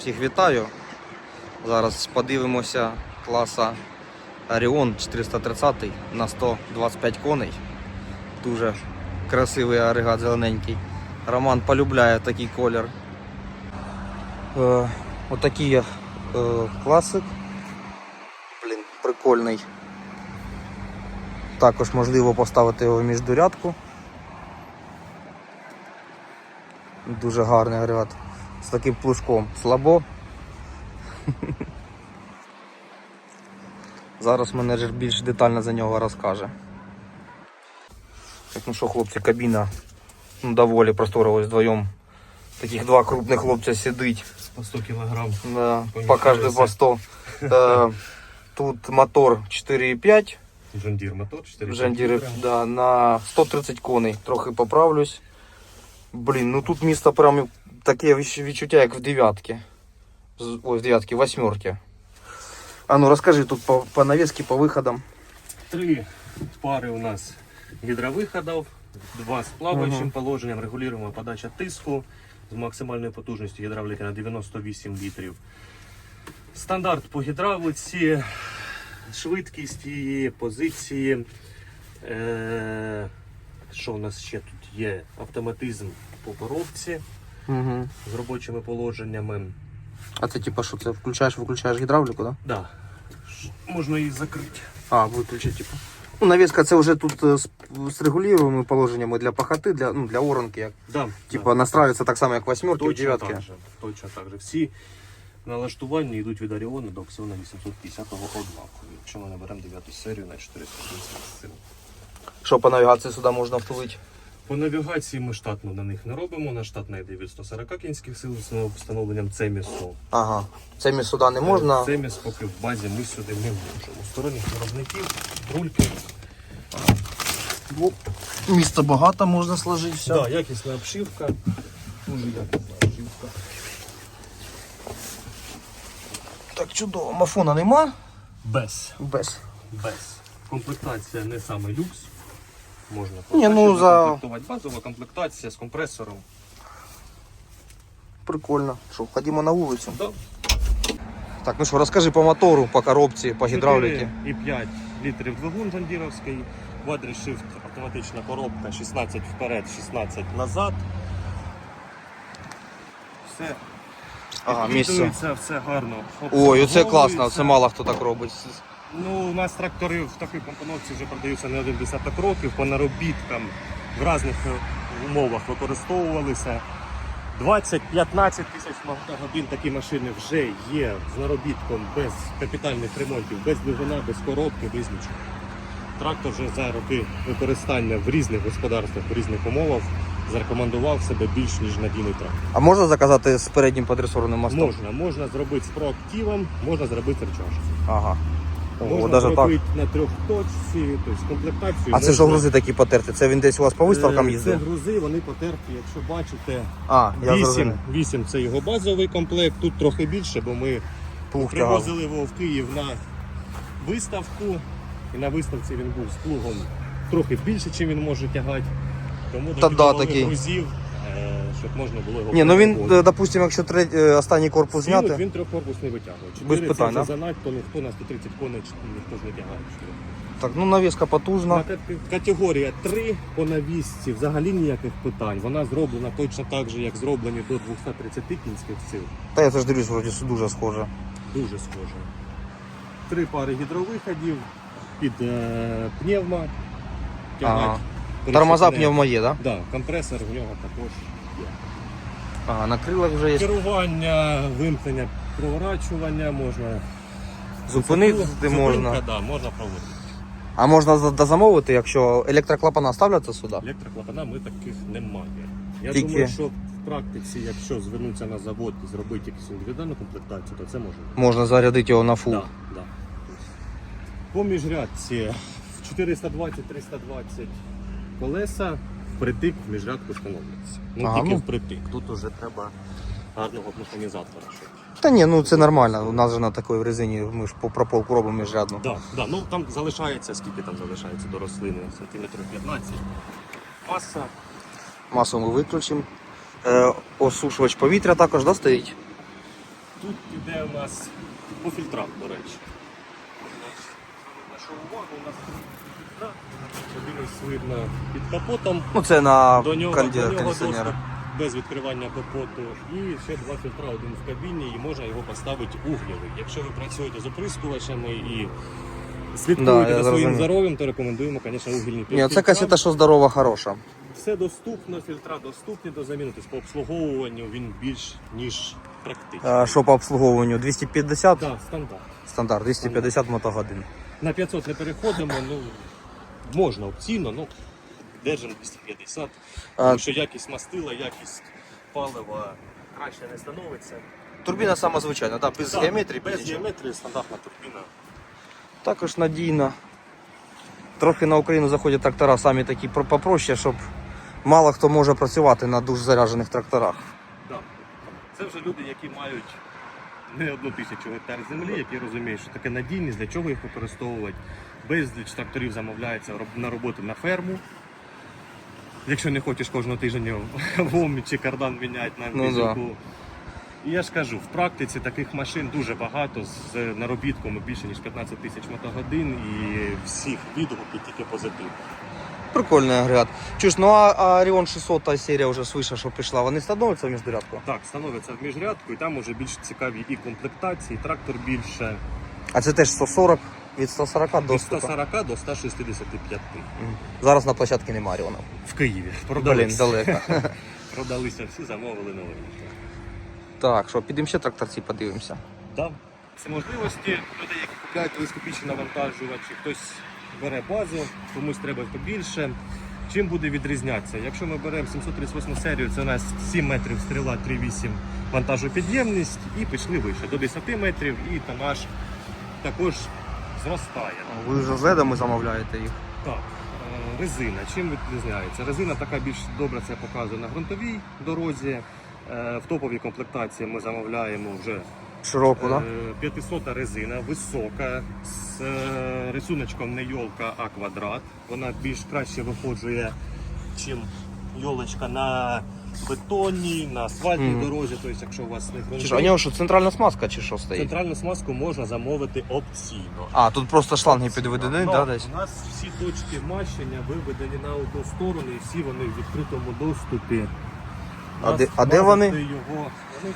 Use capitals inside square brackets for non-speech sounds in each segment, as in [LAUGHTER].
Всіх вітаю. Зараз подивимося класа Оріон 430 на 125 коней. Дуже красивий агрегат зелененький. Роман полюбляє такий колір. Е, отакий е, класик. Блін, прикольний. Також можливо поставити його в міждурядку. Дуже гарний агрегат. З таким плужком. Слабо. Зараз менеджер більш детально за нього розкаже. Так, ну що, хлопці, кабіна ну, доволі просторова ось вдвоєм. Таких два крупних хлопця сидить. По 100 килограмм. Да, по кожному по 100. Е, Тут мотор 4,5. Джондір мотор 4 Жандіри да, на 130 коней. Трохи поправлюсь. Блін, ну тут місто прям таке відчуття, як в дев'ятки. Ой, в дев'ятки, восьмерки. А ну розкажи тут по, по навіски, по виходам. Три пари у нас гідровиходів, два з плаваючим Мгм. положенням, регулюємо подача тиску з максимальною потужністю гідравліки на 98 літрів. Стандарт по гідравлиці, швидкість її, позиції. Е, що у нас ще тут є? Автоматизм по коробці Угу. з робочими положеннями. А це типа що це включаєш, виключаєш гідравліку, да? Да. Можна її закрити. А, виключити, типу. Ну, навіска це вже тут е, з, з регулюємими положеннями для пахоти, для, ну, для оранки. Як, Да, типа настраюється так само, як восьмерки, Точно дев'ятки. так же. Точно так же. Всі налаштування йдуть від Оріону до Аксіона 850 однакові. Якщо ми наберемо 9 серію на 411 сил. Що по навігації сюди можна втулити? По навігації ми штатно на них не робимо. На штатна йде від 140 кінських сил з встановленням цемісу. Ага. Це між сюди не можна. Цеміс поки в базі ми сюди не можемо. Сторонніх виробників, рульки. Оп. Місця багато можна сложити все. Да, якісна обшивка. Дуже якісна обшивка. Так чудово. Мафона нема? Без. Без. Без. Комплектація не саме люкс. Можна Ні, ну, за- комплектувати. базова комплектація з компресором. Прикольно. Що, ходімо на вулицю. Да. Так, ну що, розкажи по мотору, по коробці, по гідравліки. 4,5 літрів двигун жандіровський, квадрішифт, автоматична коробка, 16 вперед, 16 назад. Все. Ага, місце. Все гарно. Ой, оце класно, це мало хто так робить. Ну, у нас трактори в такій компоновці вже продаються не один десяток років, по наробіткам в різних е, умовах використовувалися. 20-15 тисяч мотогодин такі машини вже є з наробітком без капітальних ремонтів, без двигуна, без коробки, без нічого. Трактор вже за роки використання в різних господарствах, в різних умовах зарекомендував себе більш ніж надійний трактор. А можна заказати з переднім подресорним мостом? Можна, можна зробити з проактивом, можна зробити речаж. Ага. О, Можна даже так. на трьох точці, тобто комплектацію. А це що грузи такі потерті? Це він десь у вас по виставкам Е, Це їздив? грузи, вони потерті, якщо бачите. А, я 8, зрозумів. 8 це його базовий комплект, тут трохи більше, бо ми Плуг тягав. привозили його в Київ на виставку. І на виставці він був з плугом трохи більше, ніж він може тягати. Тому Та да, додавали такий. грузів, щоб можна було його Ні, ну він, е, допустимо, якщо треть, е, останній корпус Сілуть зняти. він трьохкорпусний витягує. Без Чотири питань, це да? вже занадто, ніхто на 130 коней ніхто ж не тягає. Так, ну навіска На потужна. кат- Категорія 3 по навісці взагалі ніяких питань. Вона зроблена точно так же, як зроблені до 230 кінських сил. Та я теж дивлюсь, вроді дуже схоже. Дуже схоже. Три пари гідровиходів під е, пневма. Ага. Тормоза Перехідне- є, да? Да, компресор в нього також. Ага, на крилах вже є. Керування, вимкнення, проворачування можна. Зупинити Зупинка, можна. Да, можна проводити. А можна за- дозамовити, якщо електроклапана ставляться сюди? Електроклапана ми таких немає. Я Тільки- думаю, що в практиці, якщо звернутися на завод і зробити якусь індивідуальну комплектацію, то це може. Можна зарядити його на фул. Да, да. По міжрядці 420-320 колеса впритик в міжрядку встановлюється. Ну Ага, тільки ну. впритик. Тут уже треба гарного механізатора. Та ні, ну це нормально. У нас же на такій резині ми ж по прополку робимо міжрядну. Да, да. Ну там залишається, скільки там залишається до рослини, сантиметрів 15. Маса. Масу ми виключимо. Е, осушувач повітря також да, стоїть. Тут іде у нас по фільтрах, до речі. Нашу увагу, у нас. Один ось видно під капотом. Ну це на До нього, конді- до нього доступ без відкривання капоту. І ще два фільтра, один в кабіні, і можна його поставити углєвий. Якщо ви працюєте з оприскувачами і Да, слідкуєте я за своїм здоров'ям, то рекомендуємо, звісно, угільні Ні, це касета, що здорова, хороша. Все доступно, фільтра доступні до заміни. Тобто по обслуговуванню він більш ніж практичний. А, що по обслуговуванню 250? Так, стандарт. Стандарт 250 мотогодин. На 500 не переходимо, ну можна опційно, ну держимо 250. А- Тому що якість мастила, якість палива краще не становиться. Турбіна сама звичайна, да, без Так, геометрії. без Без нічого. геометрії стандартна турбіна. Також надійна. Трохи на Україну заходять трактора самі такі про- попроще, щоб мало хто може працювати на дуже заряджених тракторах. Да. Це вже люди, які мають не одну тисячу гектар землі, які розуміють, що таке надійність, для чого їх використовувати. Безліч тракторів замовляється на роботу на ферму. Якщо не хочеш кожного тижня [LAUGHS] вом чи кардан міняти на Ну, англійську. І я ж кажу, в практиці таких машин дуже багато з наробітком більше ніж 15 тисяч мотогодин і всіх відгуків тільки позитивні. Прикольний агрегат. Чуєш, ну а, Orion 600 та серія вже свише, що пішла, вони становляться в міждорядку? Так, становиться в міжрядку, і там уже більш цікаві і комплектації, і трактор більше. А це теж 140 від 140 до Від 100. 140 до 165. Мгм. Зараз на площадці немає Оріона. В Києві. Блін, Продалися. далеко. [LAUGHS] Продалися всі, замовили нові. так, що, підемо ще тракторці подивимося. Да. Це можливості людей, які купляють телескопічні навантажувачі, хтось бере базу, комусь треба побільше. Чим буде відрізнятися? Якщо ми беремо 738 серію, це у нас 7 метрів стріла, 3,8 вантажопідємність і пішли вище до 10 метрів і тонаж також зростає. Ви вже з ледами замовляєте їх. Так, е, резина. Чим відрізняється? Резина така більш добре це показує на ґрунтовій дорозі. Е, В топовій комплектації ми замовляємо вже Широку, е, 500 резина, висока, з е, рисуночком не йолка, а квадрат. Вона більш краще виходжує, чим йолочка на бетонній, на асфальтній Мгм. дорозі. Тобто, якщо у вас не Чи ж, а нього що, центральна смазка чи що стоїть? центральну смазку можна замовити опційно. А, тут просто шланги підведені, Ну, да, десь? У нас всі точки мащення виведені на одну сторону і всі вони в відкритому доступі. А де- а де вони? Його, вони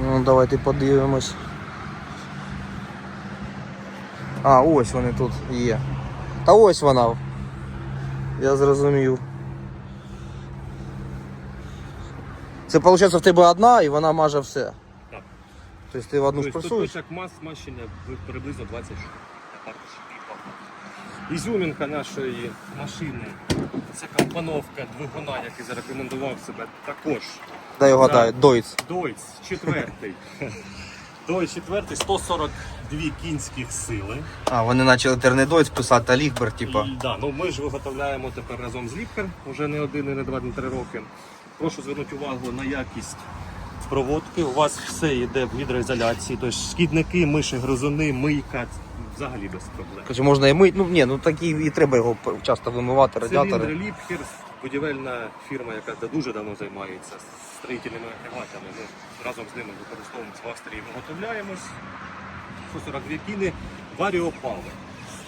Ну, давайте подивимось. А, ось вони тут є. Та ось вона. Я зрозумів. Це виходить в тебе одна і вона маже все. Так. Тобто ти в одну Тобто тут спресуєш? точок мас мащення ви- приблизно 20 штук. Типу. Ізюмінка нашої машини це компоновка двигуна, який зарекомендував себе також. Дай угадаю, Дойц. Дойц четвертий. [LAUGHS] Дойц четвертий, 142 кінських сили. А, вони почали терний Дойц писати, а Лігбер, типа. І, да, ну ми ж виготовляємо тепер разом з Ліпкер, вже не один, і не два, не три роки. Прошу звернути увагу на якість проводки. У вас все йде в гідроізоляції, тобто шкідники, миші, гризуни, мийка, взагалі без проблем. Короче, можна і мити. Ну ні, ну такі і треба його часто вимивати, Циліндри радіатори. Будівельна фірма, яка дуже давно займається строїтельними агрегатами. Ми разом з ними використовуємо в Австрії, виготовляємось. 142 кіни Vario Power.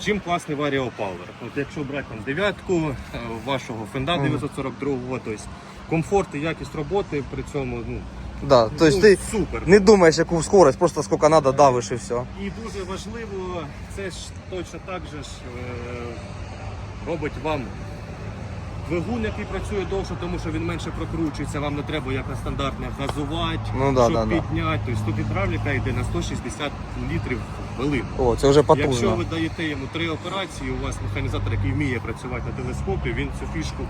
Чим класний Vario Power? От якщо брати там дев'ятку е, вашого фенда 942-го, тобто комфорт і якість роботи при цьому ну, Да, тобто ну, ти супер. не думаєш, яку скорость, просто скільки треба, давиш і все. І дуже важливо, це ж точно так же ж е, робить вам Двигун, який працює довше, тому що він менше прокручується, вам не треба як на стандартне газувати, Ну да, щоб да, да. підняти. Тобто тут гідравліка йде на 160 літрів в хвилину. О, це вже потужно. Якщо ви даєте йому три операції, у вас механізатор, який вміє працювати на телескопі, він цю фішку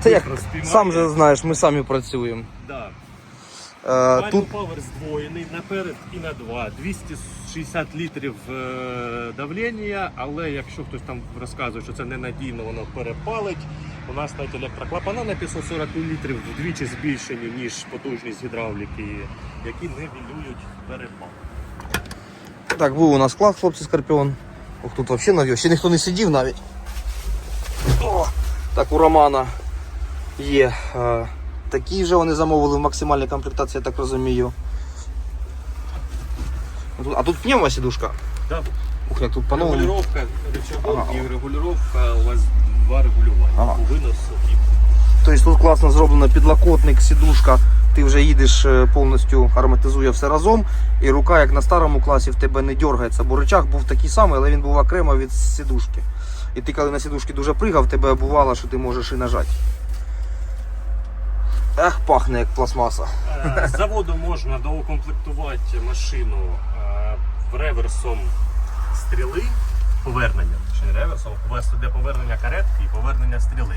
Це як сам же знаєш, ми самі працюємо. Да. Е, Тут... Power здвоєний наперед і на два, 240 60 літрів е, давлення, але якщо хтось там розказує, що це ненадійно, воно перепалить. У нас навіть електроклапана на 540 мл вдвічі збільшені, ніж потужність гідравліки, які не вілюють перепал. Так, був у нас склад, хлопці, скорпіон. Ох, тут взагалі нав'яз. Ще ніхто не сидів навіть. О! Так, у Романа є. Е, такі вже вони замовили в максимальній комплектації, я так розумію. Тут- А тут пневма сідушка. Да. Ух, як тут по-новому. Регулювання рычагов Ага. і регулювання у вас два регулювання. Ага. У виносу і Тобто тут класно зроблено підлокотник, сідушка. Ти вже їдеш е, повністю ароматизує все разом. І рука, як на старому класі, в тебе не дергається. Бо рычаг був такий самий, але він був окремо від сідушки. І ти коли на сідушки дуже пригав, тебе бувало, що ти можеш і нажати. Ех, пахне як пластмаса. Е, З заводу можна доукомплектувати машину реверсом стріли повернення. Чи реверсом, у вас іде повернення каретки і повернення стріли.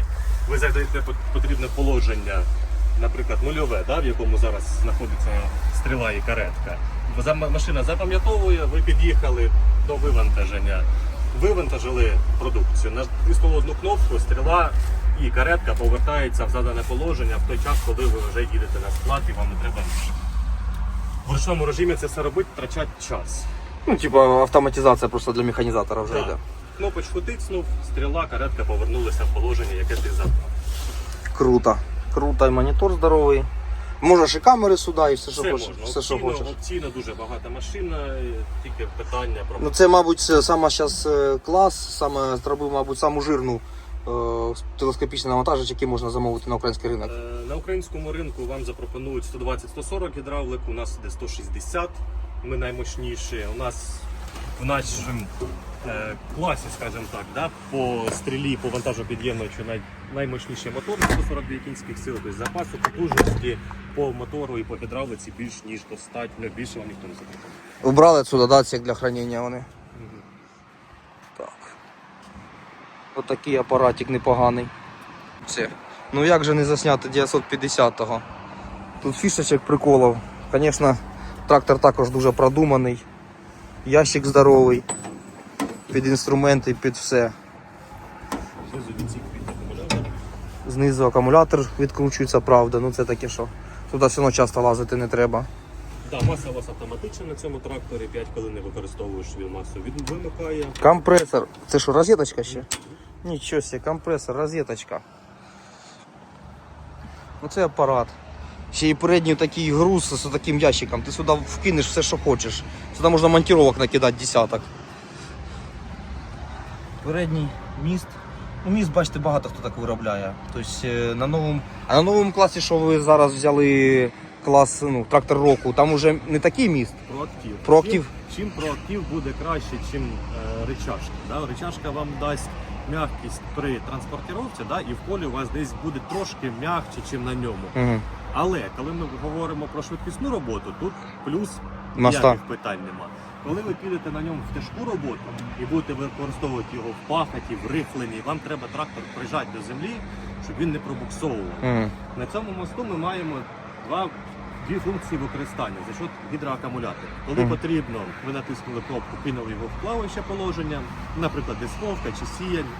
Ви задаєте потрібне положення, наприклад, нульове, да, в якому зараз знаходиться стріла і каретка. Машина запам'ятовує, ви під'їхали до вивантаження, вивантажили продукцію. Натиснули одну кнопку, стріла і каретка повертається в задане положення в той час, коли ви вже їдете на склад і вам не треба в ручному режимі це все робити, втрачати час. Ну, типа автоматизація просто для механізатора вже Так. йде. Кнопочку тицнув, стріла, каретка повернулася в положення, яке ти забрав. Круто. Круто, і монітор здоровий. Можеш і камери сюди, і все, що Все хочеш. можна. Все, що Опційно, хочеш. опційно дуже багата машина, і тільки питання про Ну це, мабуть, саме зараз клас, саме зробив, мабуть, саму жирну е, телескопічний навантажувач, який можна замовити на український ринок. Е, На українському ринку вам запропонують 120-140 гідравлик, у нас іде 160, ми наймощніші. У нас в нашому е, класі, скажімо так, да, по стрілі, по вантажопідємничу най, наймощніші мотори 142 кінських сил, тобто запасу потужності по мотору і по гідравлиці більш ніж достатньо, більше вам ніхто не запропонує. Убрали отсюда, да, цех для хранення вони. Так. Отакий апаратик непоганий. Все. Ну як же не засняти 950-го? Тут фішечок приколов. Звісно, трактор також дуже продуманий. Ящик здоровий. Під інструменти, під все. Знизу акумулятор відкручується, правда. Ну це таке що. Туди все одно часто лазити не треба. Да, маса у вас автоматична на цьому тракторі, 5 хвилин не використовуєш, він масу від- вимикає. Компресор. Це що, розеточка ще? Нічого себе, компресор, розеточка. Оце апарат. Ще й передній такий груз з таким ящиком. Ти сюди вкинеш все, що хочеш. Сюди можна монтировок накидати десяток. Передній міст. Ну, міст, бачите, багато хто так виробляє. Тобто е, на новому. А на новому класі, що ви зараз взяли клас ну, трактор року, там уже не такий міст. Проактив. Проактив. Чим, чим проактив буде краще, чим е, речашка. Да? Речашка вам дасть м'якість при транспортировці, да? і в полі у вас десь буде трошки м'якче, ніж на ньому. Угу. Але коли ми говоримо про швидкісну роботу, тут плюс Моста. ніяких питань нема. Коли ви підете на ньому в тяжку роботу і будете використовувати його в пахаті, в рифленні, вам треба трактор прижати до землі, щоб він не пробуксовував. Угу. На цьому мосту ми маємо два, дві функції використання за счет гідроакумулятора. Коли Мгм. потрібно, ви натиснули кнопку, кинули його в плаваюче положення, наприклад, дисковка чи сіянь.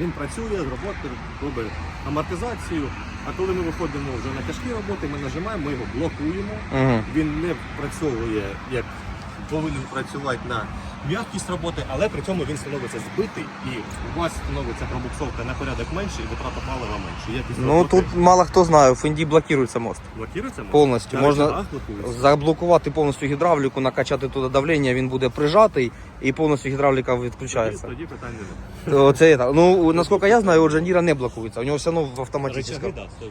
Він працює, роботи робить амортизацію. А коли ми виходимо вже на тяжкі роботи, ми нажимаємо, ми його блокуємо. Він не працьовує як повинен працювати на м'якість роботи, але при цьому він становиться збитий і у вас становиться пробуксовка на порядок менше і витрата палива менше. Якість Ну роботи тут мало хто знає, в Фінді блокується мост. блокується мост? Повністю. На Можна блокується? заблокувати повністю гідравліку, накачати туди давлення, він буде прижатий і повністю гідравліка відключається. Тоді, тоді немає. Оце так. Ну наскільки я знаю, у Джаніра не блокується. У нього все одно в автоматичному. Рычаги, да, 100%.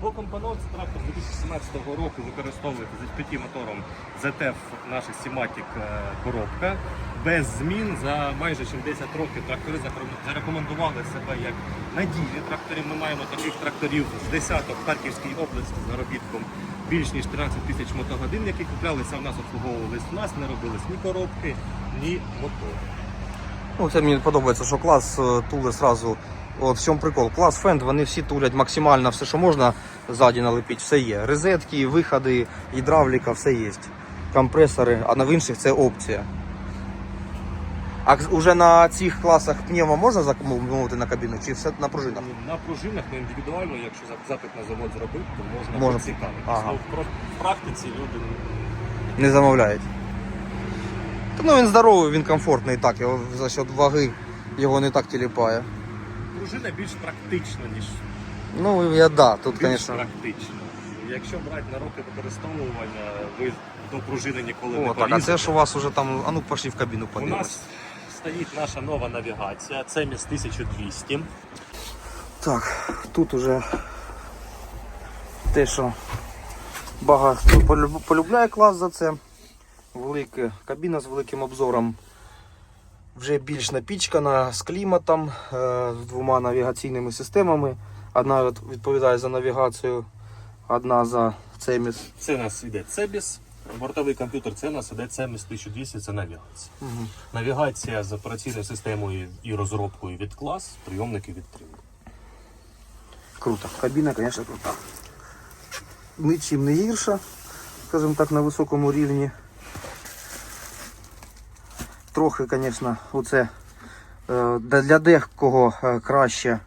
По компоновці трактор 2017 року використовується з 5 мотором ZF наша Simatic е, коробка. Без змін за майже чим 10 років трактори зарекомендували себе як надійні трактори. Ми маємо таких тракторів з десяток в Харківській області з заробітком більш ніж 13 тисяч мотогодин, які куплялися в нас, обслуговувались у нас, не робились ні коробки, ні мотори. Ну це мені подобається, що клас е, тули сразу. От в чому прикол. Клас фенд, вони всі тулять максимально все, що можна ззаді налепити, все є. Розетки, виходи, гідравліка, все є. Компресори, а на інших це опція. А вже на цих класах пневмо можна замовити на кабіну, чи все на пружинах? На пружинах не індивідуально, якщо запит на завод зробити, то можна, Можна. поцікавитися. Ага. Ну, в практиці люди Не замовляють. Та ну він здоровий, він комфортний так, його за счет ваги його не так тіліпає. Пружина більш практична, ніж Ну, я да, тут, більш звісно. практично. Якщо брати на роки використовування, ви до пружини ніколи не О, так, а це ж у вас уже там. А ну пошли в кабіну У подивимось. нас стоїть наша нова навігація, це міс 1200. Так, тут уже те, що багато полюб- полюбляє клас за це. Велика кабіна з великим обзором. Вже більш напічкана з кліматом, е, з двома навігаційними системами. Одна відповідає за навігацію, одна за цеміс. Це у нас іде Цебіс. Бортовий комп'ютер це у нас іде CMS 1200, це навігація. Угу. Навігація з операційною системою і розробкою від клас, прийомники від Trim. Круто. Кабіна, звісно, крута. Нічим не гірша, скажімо так, на високому рівні. Трохи, звісно, оце е, для декого е, краще,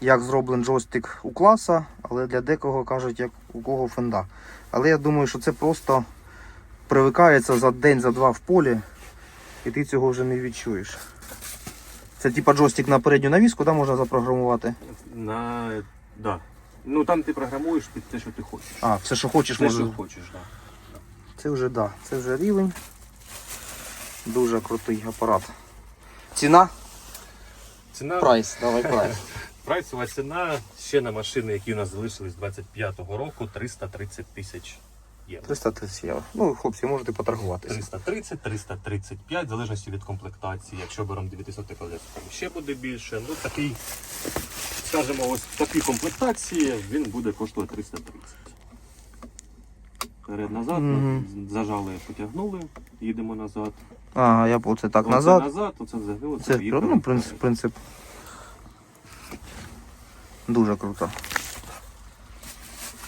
як зроблений джойстик у класа, але для декого кажуть, як у кого фенда. Але я думаю, що це просто привикається за день, за два в полі, і ти цього вже не відчуєш. Це типа джойстик на передню навіску, да, можна запрограмувати. На... Да. Ну там ти програмуєш під те, що ти хочеш. А, все, що хочеш, що да. Це вже да, це вже рівень. Дуже крутий апарат. Ціна? Ціна Прайс, давай прайс. [LAUGHS] Прайсова ціна ще на машини, які у нас залишились з 25-го року, 330 тисяч євро. 330 євро. Ну, хлопці, можете поторгуватися. 330, 335, в залежності від комплектації. Якщо беремо 900 колес, там ще буде більше. Ну такий, скажімо, ось в такій комплектації він буде коштувати 330. Вперед назад, Мгм. зажали, потягнули, їдемо назад. Ага, я оце так Оце назад. назад, оце взагалі, оце Це поїхали. ну, принцип, принцип. Дуже круто.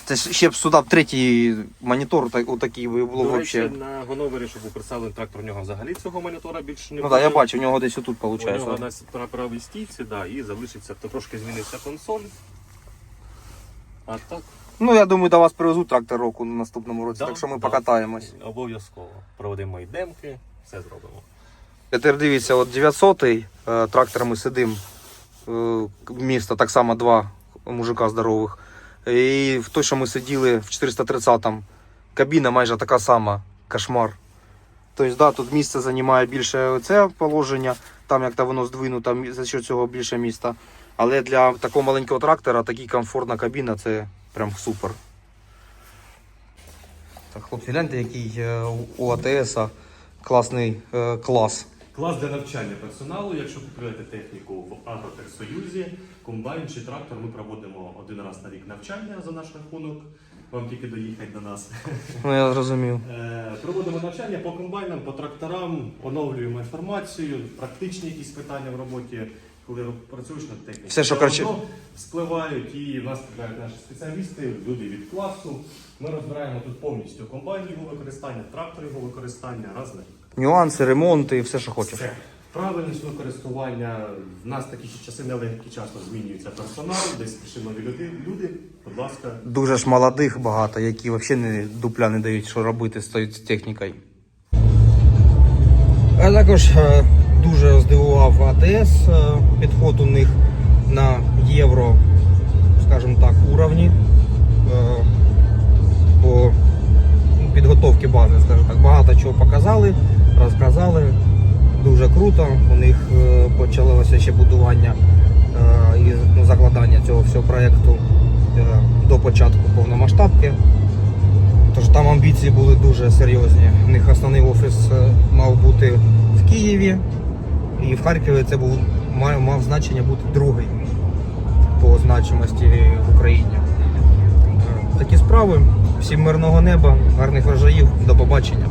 Це ще б сюди б третій монітор так, отакий би було До речі, взагалі. на Гоновері, щоб був представлений трактор, у нього взагалі цього монітора більше не Ну так, я бачу, у нього десь отут У нього виходить. на с- пра- правій стійці, да, і залишиться, то трошки зміниться консоль. А так, Ну, я думаю, до вас привезуть трактор року на наступному році, Да, так що ми да. покатаємось. обов'язково. Проведемо і демки, все зробимо. Тепер дивіться, от 900-й е, трактор ми сидимо. Е, місто так само два мужика здорових. І в той, що ми сиділи в 430-му, кабіна майже така сама, кошмар. Тобто, да, тут місце займає більше це положення, там як то воно здвинуто, за що цього більше міста. Але для такого маленького трактора така комфортна кабіна це прям супер. Так, хлопці, гляньте, який е, у АТС класний е, клас. Клас для навчання персоналу. Якщо купуєте техніку в Агротехсоюзі, комбайн чи трактор, ми проводимо один раз на рік навчання за наш рахунок. Вам тільки доїхати до нас. Ну, я зрозумів. Е, Проводимо навчання по комбайнам, по тракторам, оновлюємо інформацію, практичні якісь питання в роботі, коли працюєш над технікою. Все, що коротше- одно спливають і в нас приїжджають наші спеціалісти, люди від класу. Ми розбираємо тут повністю комбайн його використання, трактор його використання, раз на рік. Нюанси, ремонти, все, що хочеш. Все. Правильність використання. В нас такі часи нелегкі часто змінюється персонал, десь пішли нові люди. Люди, будь ласка, Дуже ж молодих багато, які взагалі не дупля не дають, що робити з тою технікою. А також е, дуже здивував АТС. е, Підход у них на євро, скажімо так, уровні. е, По ну, підготовці бази, скажімо так, багато чого показали, розказали. Дуже круто. У них е, почалося ще будування е, і ну, закладання цього всього проєкту е, до початку повномасштабки. Тож там амбіції були дуже серйозні. У них основний офіс е, мав бути в Києві, і в Харкові це був мав, мав значення бути другий по значимості в Україні. Е, Такі справи. Всім мирного неба, гарних врожаїв, до побачення.